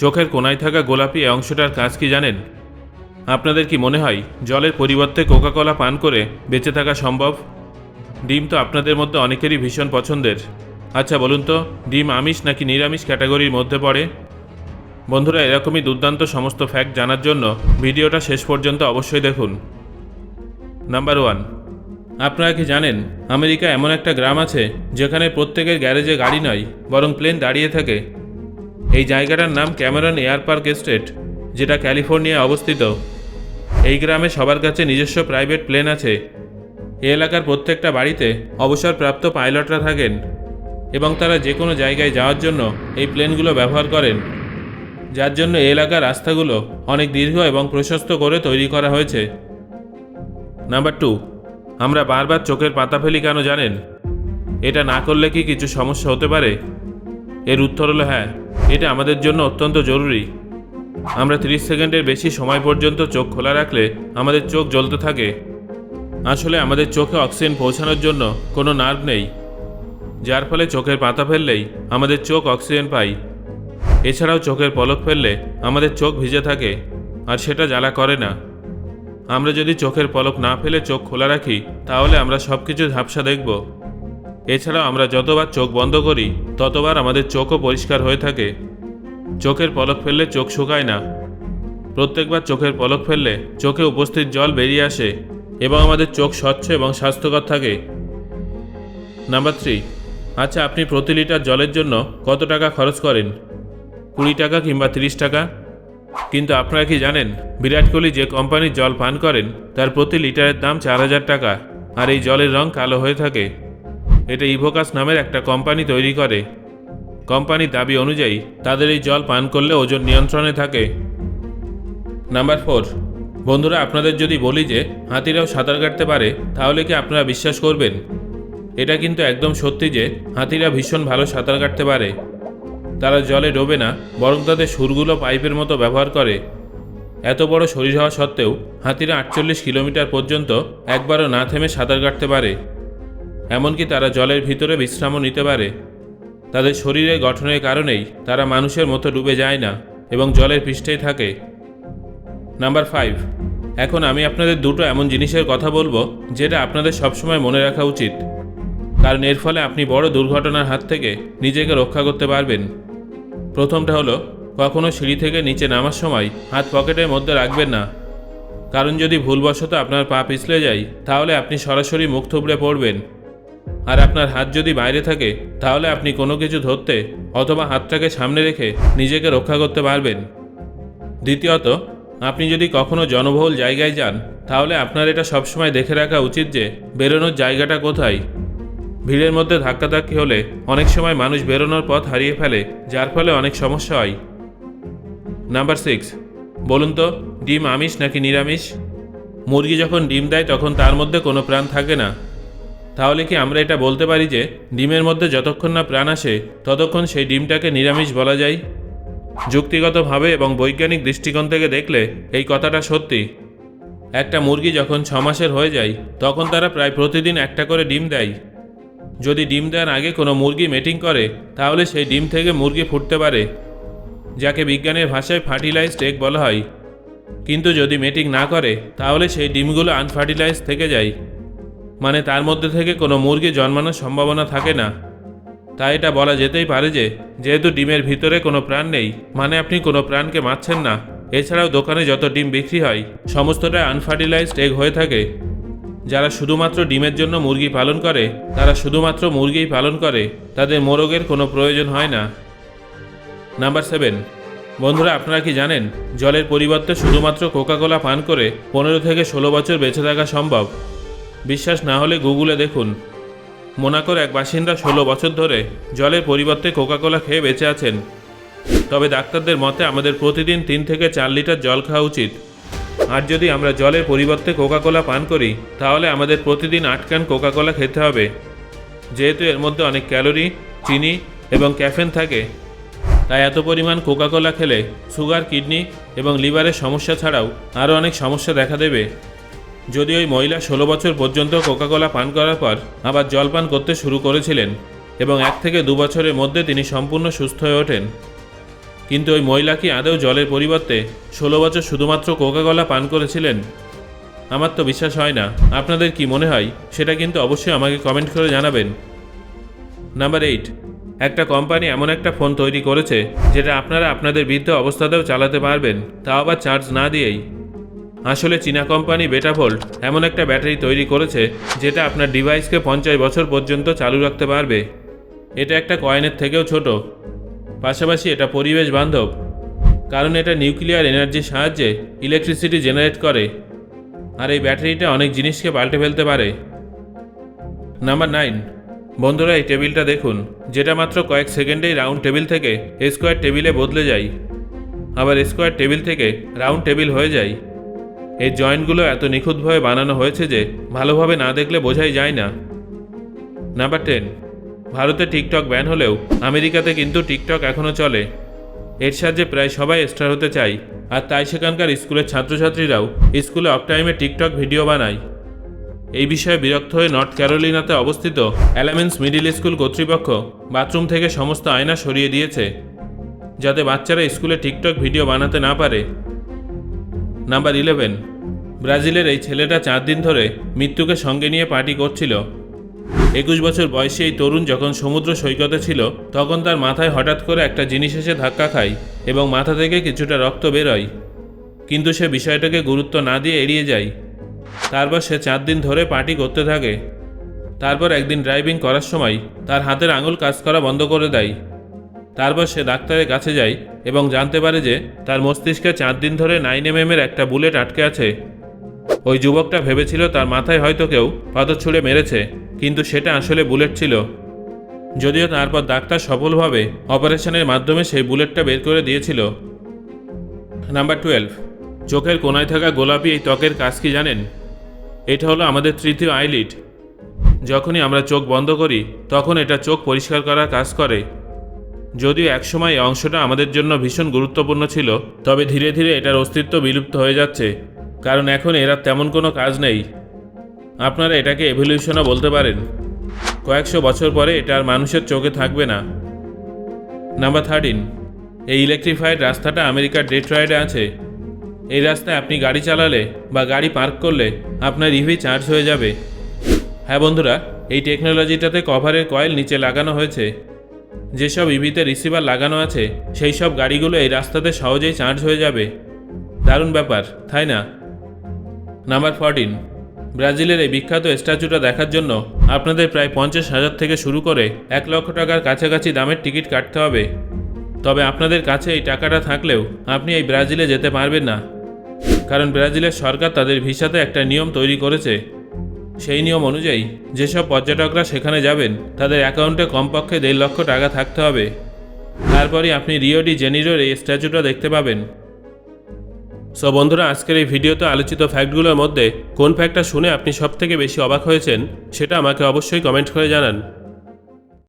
চোখের কোনায় থাকা গোলাপি অংশটার কাজ কি জানেন? আপনাদের কি মনে হয় জলের পরিবর্তে কোকাকোলা পান করে বেঁচে থাকা সম্ভব? ডিম তো আপনাদের মধ্যে অনেকেরই ভীষণ পছন্দের। আচ্ছা বলুন তো, ডিম আমিষ নাকি নিরামিষ ক্যাটাগরির মধ্যে পড়ে? বন্ধুরা, এরকমই দুর্দান্ত সমস্ত ফ্যাক্ট জানার জন্য ভিডিওটা শেষ পর্যন্ত অবশ্যই দেখুন। নাম্বার ওয়ান আপনারা কি জানেন আমেরিকা এমন একটা গ্রাম আছে যেখানে প্রত্যেকের গ্যারেজে গাড়ি নয়, বরং প্লেন দাঁড়িয়ে থাকে। এই জায়গাটার নাম ক্যামেরন এয়ার পার্ক এস্টেট, যেটা ক্যালিফোর্নিয়ায় অবস্থিত। এই গ্রামে সবার কাছে নিজস্ব প্রাইভেট প্লেন আছে। এই এলাকার প্রত্যেকটা বাড়িতে অবসরপ্রাপ্ত পাইলটরা থাকেন এবং তারা যে কোনো জায়গায় যাওয়ার জন্য এই প্লেনগুলো ব্যবহার করেন। যার জন্য এই এলাকার রাস্তাগুলো অনেক দীর্ঘ এবং প্রশস্ত করে তৈরি করা হয়েছে। নাম্বার টু, আমরা বারবার চোখের পাতা ফেলি কেন জানেন? এটা না করলে কি কিছু সমস্যা হতে পারে? এর উত্তর হলো হ্যাঁ। এটা আমাদের জন্য অত্যন্ত জরুরি। আমরা 30 সেকেন্ডের বেশি সময় পর্যন্ত চোখ খোলা রাখলে আমাদের চোখ জ্বলতে থাকে। আসলে আমাদের চোখে অক্সিজেন পৌঁছানোর জন্য কোনো নার্ভ নেই, যার ফলে চোখের পাতা ফেললেই আমাদের চোখ অক্সিজেন পায় এছাড়াও চোখের পলক ফেললে আমাদের চোখ ভিজে থাকে, আর সেটা জ্বালা করে না। আমরা যদি চোখের পলক না ফেলে চোখ খোলা রাখি, তাহলে আমরা সব কিছু ঝাপসা দেখব। এছাড়াও আমরা যতবার চোখ বন্ধ করি, ততবার আমাদের চোখও পরিষ্কার হয়ে থাকে। চোখের পলক ফেললে চোখ শুকায় না। প্রত্যেকবার চোখের পলক ফেললে চোখে উপস্থিত জল বেরিয়ে আসে এবং আমাদের চোখ স্বচ্ছ এবং স্বাস্থ্যকর থাকে। নাম্বার থ্রি আচ্ছা আপনি প্রতি লিটার জলের জন্য কত টাকা খরচ করেন? কুড়ি টাকা কিংবা তিরিশ টাকা? কিন্তু আপনারা কি জানেন, বিরাট কোহলি যে কোম্পানির জল পান করেন, তার প্রতি লিটারের দাম চার হাজার টাকা, আর এই জলের রং কালো হয়ে থাকে। এটা ইভোকাস নামের একটা কোম্পানি তৈরি করে। কোম্পানির দাবি অনুযায়ী তাদের এই জল পান করলে ওজন নিয়ন্ত্রণে থাকে। নাম্বার ফোর, বন্ধুরা আপনাদের যদি বলি যে হাতিরাও সাঁতার কাটতে পারে, তাহলে কি আপনারা বিশ্বাস করবেন? এটা কিন্তু একদম সত্যি যে হাতিরা ভীষণ ভালো সাঁতার কাটতে পারে। তারা জলে ডোবে না, বরং তাদের সুরগুলো পাইপের মতো ব্যবহার করে। এত বড় শরীর হওয়া সত্ত্বেও হাতিরা আটচল্লিশ কিলোমিটার পর্যন্ত একবারও না থেমে সাঁতার কাটতে পারে। এমনকি তারা জলের ভিতরে বিশ্রামও নিতে পারে। তাদের শরীরের গঠনের কারণেই তারা মানুষের মতো ডুবে যায় না এবং জলের পৃষ্ঠেই থাকে। নাম্বার ফাইভ, এখন আমি আপনাদের দুটো এমন জিনিসের কথা বলব যেটা আপনাদের সবসময় মনে রাখা উচিত। কারণ এর ফলে আপনি বড় দুর্ঘটনার হাত থেকে নিজেকে রক্ষা করতে পারবেন। প্রথমটা হলো, কখনো সিঁড়ি থেকে নিচে নামার সময় হাত পকেটের মধ্যে রাখবেন না। কারণ যদি ভুলবশত আপনার পা পিছলে যায়, তাহলে আপনি সরাসরি মুখ থুবড়ে পড়বেন। আর আপনার হাত যদি বাইরে থাকে, তাহলে আপনি কোনো কিছু ধরতে অথবা হাতটাকে সামনে রেখে নিজেকে রক্ষা করতে পারবেন। দ্বিতীয়ত, আপনি যদি কখনো জনবহুল জায়গায় যান, তাহলে আপনার এটা সবসময় দেখে রাখা উচিত যে বেরোনোর জায়গাটা কোথায়। ভিড়ের মধ্যে ধাক্কাধাক্কি হলে অনেক সময় মানুষ বেরোনোর পথ হারিয়ে ফেলে, যার ফলে অনেক সমস্যা হয়। নাম্বার সিক্স, বলুন তো, ডিম আমিষ নাকি নিরামিষ? মুরগি যখন ডিম দেয়, তখন তার মধ্যে কোনো প্রাণ থাকে না। তাহলে কি আমরা এটা বলতে পারি যে ডিমের মধ্যে যতক্ষণ না প্রাণ আসে, ততক্ষণ সেই ডিমটাকে নিরামিষ বলা যায়? যুক্তিগতভাবে এবং বৈজ্ঞানিক দৃষ্টিকোণ থেকে দেখলে এই কথাটা সত্যি। একটা মুরগি যখন ছ মাসের হয়ে যায়, তখন তারা প্রায় প্রতিদিন একটা করে ডিম দেয়। যদি ডিম দেওয়ার আগে কোনো মুরগি মেটিং করে, তাহলে সেই ডিম থেকে মুরগি ফুটতে পারে, যাকে বিজ্ঞানের ভাষায় ফার্টিলাইজড এগ বলা হয়। কিন্তু যদি মেটিং না করে, তাহলে সেই ডিমগুলো আনফার্টিলাইজ থেকে যায়। মানে তার মধ্যে থেকে কোনো মুরগি জন্মানোর সম্ভাবনা থাকে না। তাই এটা বলা যেতেই পারে যে, যেহেতু ডিমের ভিতরে কোনো প্রাণ নেই মানে আপনি কোনো প্রাণকে মারছেন না। এছাড়াও দোকানে যত ডিম বিক্রি হয় সমস্তটাই আনফার্টিলাইজড এগ হয়ে থাকে। যারা শুধুমাত্র ডিমের জন্য মুরগি পালন করে, তারা শুধুমাত্র মুরগিই পালন করে, তাদের মোরগের কোনো প্রয়োজন হয় না। Number seven. বন্ধুরা, আপনারা কি জানেন, জলের পরিবর্তে শুধুমাত্র কোকাকোলা পান করে পনেরো থেকে ষোলো বছর বেঁচে থাকা সম্ভব। বিশ্বাস না হলে গুগলে দেখুন। মোনাকোর এক বাসিন্দা ষোলো বছর ধরে জলের পরিবর্তে কোকাকোলা খেয়ে বেঁচে আছেন। তবে ডাক্তারদের মতে আমাদের প্রতিদিন তিন থেকে চার লিটার জল খাওয়া উচিত। আর যদি আমরা জলের পরিবর্তে কোকাকোলা পান করি, তাহলে আমাদের প্রতিদিন আট ক্যান কোকাকোলা খেতে হবে। যেহেতু এর মধ্যে অনেক ক্যালোরি, চিনি এবং ক্যাফেন থাকে, তাই এত পরিমাণ কোকাকোলা খেলে সুগার, কিডনি এবং লিভারের সমস্যা ছাড়াও আরও অনেক সমস্যা দেখা দেবে। যদি ওই মহিলা ষোলো বছর পর্যন্ত কোকাকোলা পান করার পর আবার জল পান করতে শুরু করেছিলেন এবং এক থেকে দু বছরের মধ্যে তিনি সম্পূর্ণ সুস্থ হয়ে ওঠেন। কিন্তু ওই মহিলা কি আদৌ জলের পরিবর্তে ষোলো বছর শুধুমাত্র কোকাকোলা পান করেছিলেন? আমার তো বিশ্বাস হয় না। আপনাদের কি মনে হয়? সেটা কিন্তু অবশ্যই আমাকে কমেন্ট করে জানাবেন। নাম্বার এইট একটা কোম্পানি এমন একটা ফোন তৈরি করেছে, যেটা আপনারা আপনাদের বৃদ্ধ অবস্থাতেও চালাতে পারবেন, তাও আবার চার্জ না দিয়েই। আসলে চীনা কোম্পানি বেটাভোল্ট এমন একটা ব্যাটারি তৈরি করেছে যেটা আপনার ডিভাইসকে পঞ্চাশ বছর পর্যন্ত চালু রাখতে পারবে। এটা একটা কয়েনের থেকেও ছোট। পাশাপাশি এটা পরিবেশ বান্ধব, কারণ এটা নিউক্লিয়ার এনার্জির সাহায্যে ইলেকট্রিসিটি জেনারেট করে। আর এই ব্যাটারিটা অনেক জিনিসকে পাল্টে ফেলতে পারে। নাম্বার নাইন বন্ধুরা এই টেবিলটা দেখুন, যেটা মাত্র কয়েক সেকেন্ডেই রাউন্ড টেবিল থেকে স্কোয়ার টেবিলে বদলে যায়। আবার স্কোয়ার টেবিল থেকে রাউন্ড টেবিল হয়ে যায়। এই জয়েন্টগুলো এত নিখুঁতভাবে বানানো হয়েছে যে ভালোভাবে না দেখলে বোঝাই যায় না। নাম্বার টেন ভারতে টিকটক ব্যান হলেও আমেরিকাতে কিন্তু টিকটক এখনও চলে। এর সাহায্যে প্রায় সবাই স্টার হতে চায়, আর তাই সেখানকার স্কুলের ছাত্রছাত্রীরাও স্কুলে অফ টাইমে টিকটক ভিডিও বানায়। এই বিষয়ে বিরক্ত হয়ে নর্থ ক্যারোলিনাতে অবস্থিত অ্যালামেন্স মিডিল স্কুল কর্তৃপক্ষ বাথরুম থেকে সমস্ত আয়না সরিয়ে দিয়েছে, যাতে বাচ্চারা স্কুলে টিকটক ভিডিও বানাতে না পারে। Number eleven. ব্রাজিলের এই ছেলেটা চার দিন ধরে মৃত্যুকে সঙ্গে নিয়ে পার্টি করছিল। একুশ বছর বয়সী এই তরুণ যখন সমুদ্র সৈকতে ছিল, তখন তার মাথায় হঠাৎ করে একটা জিনিস এসে ধাক্কা খায় এবং মাথা থেকে কিছুটা রক্ত বেরোয়। কিন্তু সে বিষয়টাকে গুরুত্ব না দিয়ে এড়িয়ে যায়। তারপর সে চার দিন ধরে পার্টি করতে থাকে। তারপর একদিন ড্রাইভিং করার সময় তার হাতের আঙুল কাজ করা বন্ধ করে দেয়। তারপর সে ডাক্তারের কাছে যায় এবং জানতে পারে যে তার মস্তিষ্কে চার দিন ধরে নাইন এম এর একটা বুলেট আটকে আছে। ওই যুবকটা ভেবেছিল তার মাথায় হয়তো কেউ পাথর ছুঁড়ে মেরেছে, কিন্তু সেটা আসলে বুলেট ছিল। যদিও তারপর ডাক্তার সফলভাবে অপারেশনের মাধ্যমে সেই বুলেটটা বের করে দিয়েছিল। নাম্বার টুয়েলভ চোখের কোনায় থাকা গোলাপি এই ত্বকের কাজ কি জানেন? এটা হলো আমাদের তৃতীয় আইলিড যখনই আমরা চোখ বন্ধ করি, তখন এটা চোখ পরিষ্কার করার কাজ করে। যদিও একসময় এই অংশটা আমাদের জন্য ভীষণ গুরুত্বপূর্ণ ছিল, তবে ধীরে ধীরে এটার অস্তিত্ব বিলুপ্ত হয়ে যাচ্ছে, কারণ এখন এরা তেমন কোনো কাজ নেই। আপনারা এটাকে এভলিউশনও বলতে পারেন। কয়েকশো বছর পরে এটা আর মানুষের চোখে থাকবে না। নাম্বার থার্টিন এই ইলেকট্রিফাইড রাস্তাটা আমেরিকার ডেট্রয়েডে আছে। এই রাস্তায় আপনি গাড়ি চালালে বা গাড়ি পার্ক করলে আপনার ইভি চার্জ হয়ে যাবে। হ্যাঁ বন্ধুরা, এই টেকনোলজিটাতে কভারের কয়েল নিচে লাগানো হয়েছে। যেসব ইভিতে রিসিভার লাগানো আছে, সেই সব গাড়িগুলো এই রাস্তাতে সহজেই চার্জ হয়ে যাবে। দারুণ ব্যাপার, তাই না? Number fourteen. ব্রাজিলের এই বিখ্যাত স্ট্যাচুটা দেখার জন্য আপনাদের প্রায় পঞ্চাশ হাজার থেকে শুরু করে এক লক্ষ টাকার কাছাকাছি দামের টিকিট কাটতে হবে। তবে আপনাদের কাছে এই টাকাটা থাকলেও আপনি এই ব্রাজিলে যেতে পারবেন না। কারণ ব্রাজিলের সরকার তাদের ভিসাতে একটা নিয়ম তৈরি করেছে। সেই নিয়ম অনুযায়ী যেসব পর্যটকরা সেখানে যাবেন, তাদের অ্যাকাউন্টে কমপক্ষে দেড় লক্ষ টাকা থাকতে হবে। তারপরই আপনি রিও ডি জেনিরোর এই স্ট্যাচুটা দেখতে পাবেন। সো বন্ধুরা, আজকের এই ভিডিওতে আলোচিত ফ্যাক্টগুলোর মধ্যে কোন ফ্যাক্টটা শুনে আপনি সবথেকে বেশি অবাক হয়েছেন, সেটা আমাকে অবশ্যই কমেন্ট করে জানান।